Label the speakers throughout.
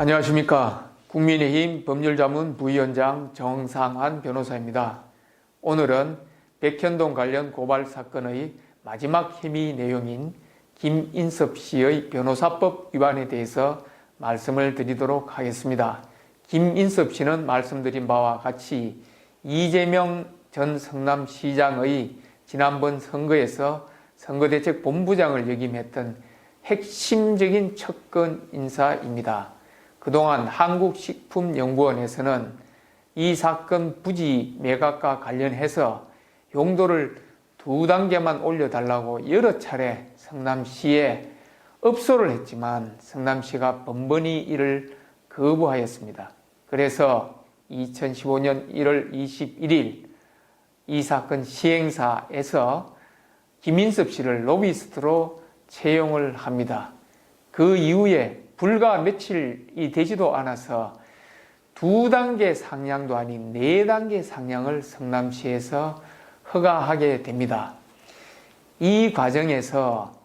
Speaker 1: 안녕하십니까. 국민의힘 법률자문 부위원장 정상한 변호사입니다. 오늘은 백현동 관련 고발 사건의 마지막 혐의 내용인 김인섭 씨의 변호사법 위반에 대해서 말씀을 드리도록 하겠습니다. 김인섭 씨는 말씀드린 바와 같이 이재명 전 성남시장의 지난번 선거에서 선거대책본부장을 역임했던 핵심적인 척근 인사입니다. 그동안 한국식품연구원에서는 이 사건 부지 매각과 관련해서 용도를 두 단계만 올려달라고 여러 차례 성남시에 업소를 했지만 성남시가 번번이 이를 거부하였습니다. 그래서 2015년 1월 21일 이 사건 시행사에서 김인섭 씨를 로비스트로 채용을 합니다. 그 이후에 불과 며칠이 되지도 않아서 두 단계 상향도 아닌 네 단계 상향을 성남시에서 허가하게 됩니다. 이 과정에서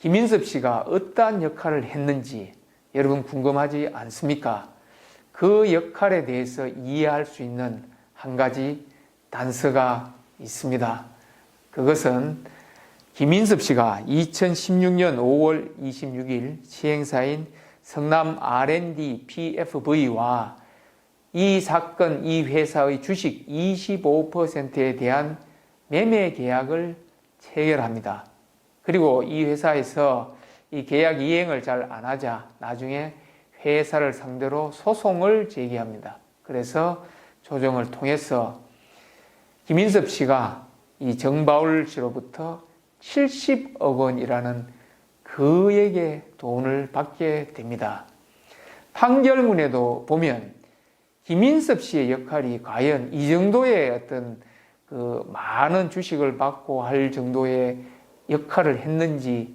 Speaker 1: 김인섭 씨가 어떠한 역할을 했는지 여러분 궁금하지 않습니까? 그 역할에 대해서 이해할 수 있는 한 가지 단서가 있습니다. 그것은 김인섭 씨가 2016년 5월 26일 시행사인 성남 R&D PFV와 이 사건 이 회사의 주식 25%에 대한 매매 계약을 체결합니다. 그리고 이 회사에서 이 계약 이행을 잘 안 하자 나중에 회사를 상대로 소송을 제기합니다. 그래서 조정을 통해서 김인섭 씨가 이 정바울 씨로부터 70억 원이라는 그에게 돈을 받게 됩니다. 판결문에도 보면 김인섭 씨의 역할이 과연 이 정도의 어떤 그 많은 주식을 받고 할 정도의 역할을 했는지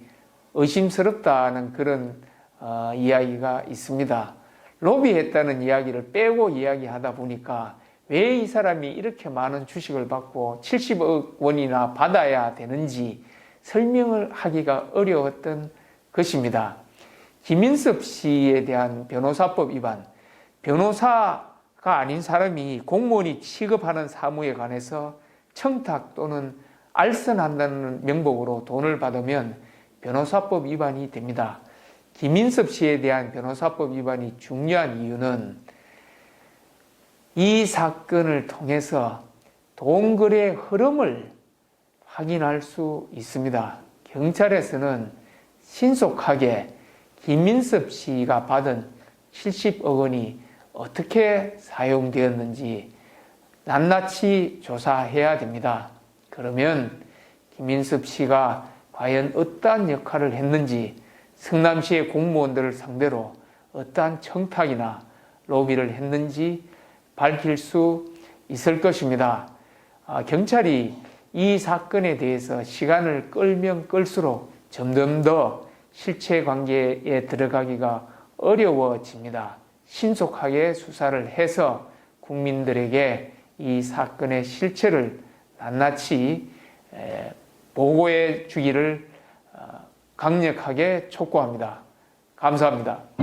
Speaker 1: 의심스럽다는 그런 어, 이야기가 있습니다. 로비했다는 이야기를 빼고 이야기하다 보니까 왜 이 사람이 이렇게 많은 주식을 받고 70억 원이나 받아야 되는지 설명을 하기가 어려웠던 것입니다. 김인섭 씨에 대한 변호사법 위반, 변호사가 아닌 사람이 공무원이 취급하는 사무에 관해서 청탁 또는 알선한다는 명목으로 돈을 받으면 변호사법 위반이 됩니다. 김인섭 씨에 대한 변호사법 위반이 중요한 이유는 이 사건을 통해서 돈거래 흐름을 확인할 수 있습니다. 경찰에서는 신속하게 김민섭 씨가 받은 70억 원이 어떻게 사용되었는지 낱낱이 조사해야 됩니다. 그러면 김민섭 씨가 과연 어떠한 역할을 했는지 성남시의 공무원들을 상대로 어떠한 청탁이나 로비를 했는지 밝힐 수 있을 것입니다. 아, 경찰이 이 사건에 대해서 시간을 끌면 끌수록 점점 더 실체 관계에 들어가기가 어려워집니다. 신속하게 수사를 해서 국민들에게 이 사건의 실체를 낱낱이 보고해 주기를 어, 강력하게 촉구합니다. 감사합니다.